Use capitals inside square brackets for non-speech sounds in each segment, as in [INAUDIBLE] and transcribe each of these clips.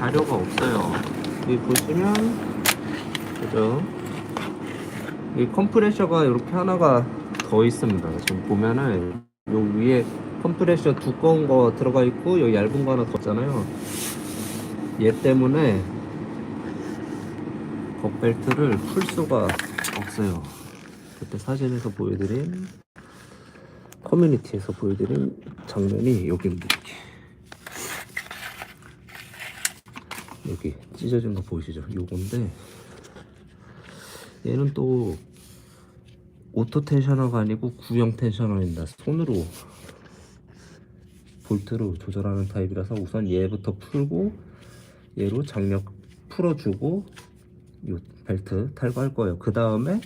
자료가 없어요. 여기 보시면 그죠? 이 컴프레셔가 이렇게 하나가 더 있습니다. 지금 보면은 요 위에 컴프레셔 두꺼운 거 들어가 있고 여기 얇은 거 하나 더 있잖아요. 얘 때문에 겉벨트를 풀 수가 없어요. 그때 사진에서 보여드린 커뮤니티에서 보여드린 장면이 여기입니다. 여기 찢어진 거 보이시죠? 요건데 얘는 또 오토 텐셔너가 아니고 구형 텐셔너입니다. 손으로 볼트로 조절하는 타입이라서 우선 얘부터 풀고 얘로 장력 풀어주고 요 벨트 탈거할 거예요. 그 다음에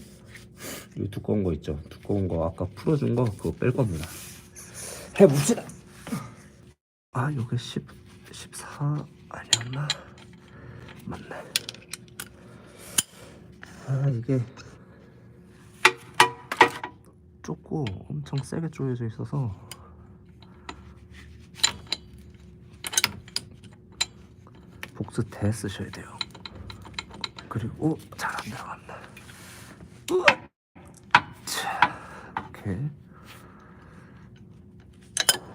이 두꺼운 거 있죠? 두꺼운 거 아까 풀어준 거 그거 뺄 겁니다. 해봅시다. 아 요게 10, 14 아니었나? 맞네. 아 이게 좁고 엄청 세게 조여져 있어서 복스 대 쓰셔야 돼요. 그리고 잘 안 들어간다. 자, 이렇게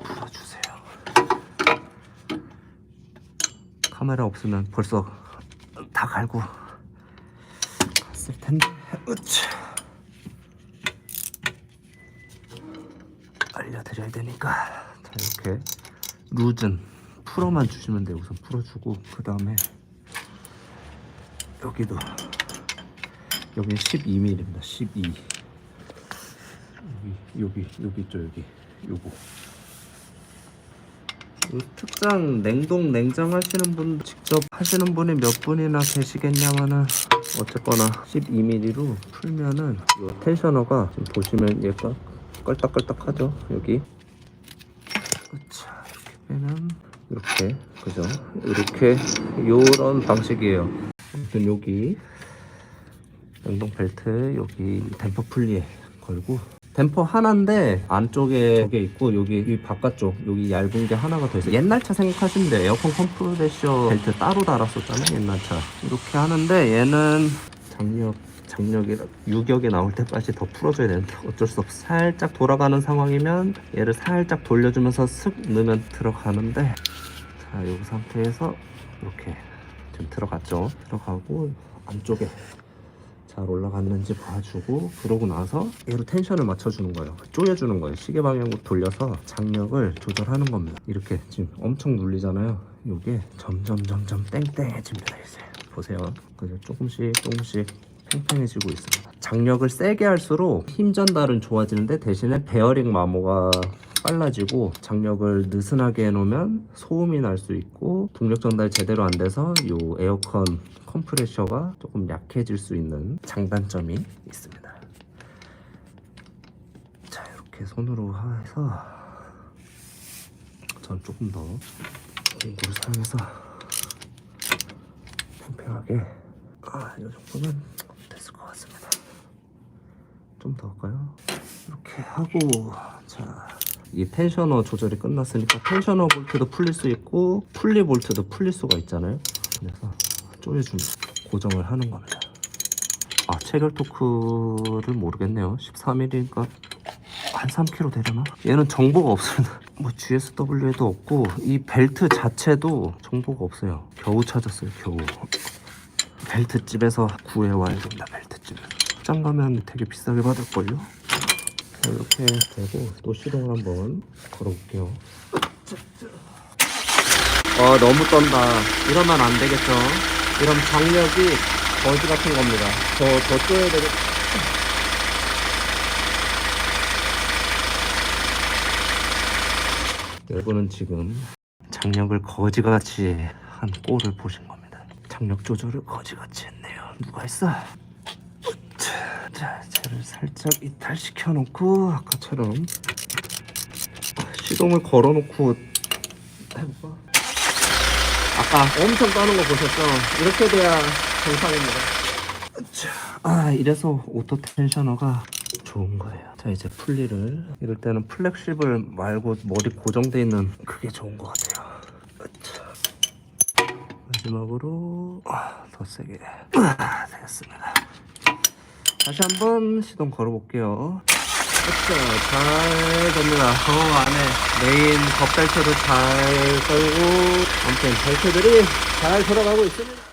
풀어주세요. 카메라 없으면 벌써 다 갈고 갔을 텐데. 으차. 알려드려야 되니까. 자 이렇게 루즈는 풀어만 주시면 돼요. 우선 풀어주고 그 다음에 여기도 여기 12mm입니다. 12 여기 여기 여기 있죠 여기. 요거. 이 특장 냉동 냉장 하시는 분 직접 하시는 분이 몇 분이나 계시겠냐마는 어쨌거나 12mm로 풀면은 이 텐셔너가 지금 보시면 얘가 껄딱껄딱하죠 여기. 자 이렇게 빼면 이렇게 그죠? 이렇게 요런 방식이에요. 아무튼 여기 냉동 벨트 여기 댐퍼 풀리에 걸고 댐퍼 하나인데 안쪽에 저게 있고 여기 이 바깥쪽 여기 얇은 게 하나가 더 있어요. 옛날 차 생각하시면 돼요. 에어컨 컴프레셔 벨트 따로 달았었잖아요 옛날 차. 이렇게 하는데 얘는 장력 장력이 유격에 나올 때까지 더 풀어줘야 되는데 어쩔 수 없어. 살짝 돌아가는 상황이면 얘를 살짝 돌려주면서 슥 넣으면 들어가는데 자 이 상태에서 이렇게 지금 들어갔죠? 들어가고 안쪽에 잘 올라갔는지 봐주고 그러고 나서 얘로 텐션을 맞춰주는 거예요. 조여주는 거예요. 시계 방향으로 돌려서 장력을 조절하는 겁니다. 이렇게 지금 엄청 눌리잖아요. 이게 점점 점점 땡땡해집니다 이제 보세요. 그래서 조금씩 조금씩 팽팽해지고 있습니다 장력을 세게 할수록 힘 전달은 좋아지는데 대신에 베어링 마모가 빨라지고 장력을 느슨하게 해놓으면 소음이 날 수 있고 동력 전달 제대로 안 돼서 이 에어컨 컴프레셔가 조금 약해질 수 있는 장단점이 있습니다. 자 이렇게 손으로 해서 전 조금 더 공구를 사용해서 팽팽하게 아이 정도면. 좀 더 할까요? 이렇게 하고 자. 이 텐셔너 조절이 끝났으니까 텐셔너 볼트도 풀릴 수 있고 풀리 볼트도 풀릴 수가 있잖아요. 그래서 조여줍니다. 고정을 하는 겁니다. 아 체결 토크를 모르겠네요. 14mm니까 한 3kg 되려나? 얘는 정보가 없습니다. [LAUGHS] 뭐 GSW에도 없고 이 벨트 자체도 정보가 없어요. 겨우 찾았어요. 겨우. 벨트집에서 구해와야 된다. 벨트 집에. 장 가면 되게 비싸게 받을걸요? 자, 이렇게 되고 또 시동을 한번 걸어볼게요. 어 너무 떤다. 이러면 안 되겠죠. 이러면 장력이 거지 같은 겁니다. 더더 쪼야 되겠. 여러분은 지금 장력을 거지같이 한 꼴을 보신 겁니다. 장력 조절을 거지같이 했네요. 누가 했어? 자, 자, 쟤를 살짝 이탈시켜 놓고 아까처럼 시동을 걸어 놓고 해볼까? 아까 엄청 떠는 거 보셨죠? 이렇게 돼야 정상입니다. 자, 아 이래서 오토 텐셔너가 좋은 거예요. 자 이제 풀리를 이럴 때는 플렉시블 말고 머리 고정돼 있는 그게 좋은 것 같아요. 자, 마지막으로 아, 더 세게 아, 됐습니다. 다시 한번 시동 걸어볼게요. 잘 됩니다. 저 안에 메인 겉벨트도 잘 걸고 아무튼 벨트들이 잘 돌아가고 있습니다.